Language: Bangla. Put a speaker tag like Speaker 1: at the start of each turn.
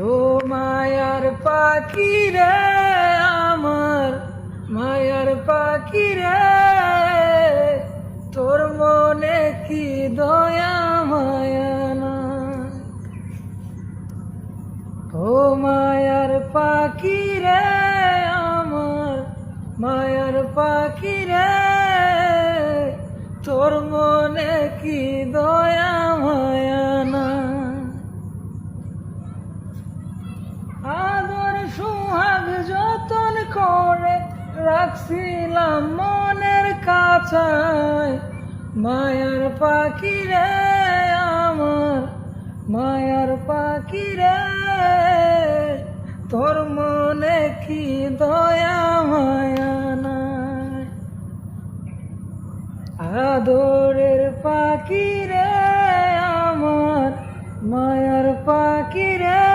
Speaker 1: ও মায়ার পাখি রে আমার, মায়ার পাখি রে তোর মনে কি দয়া মায়ানা ও মায়ার পাখি রে আমার, মায়ার পাখি রে রাখছিলাম মনের কাছায়, মায়ার পাখি রে আমার, মায়ার পাখি রে তোর মনে কি দয়া, মায়া নাই? আদরের পাখি রে আমার, মায়ার পাখি রে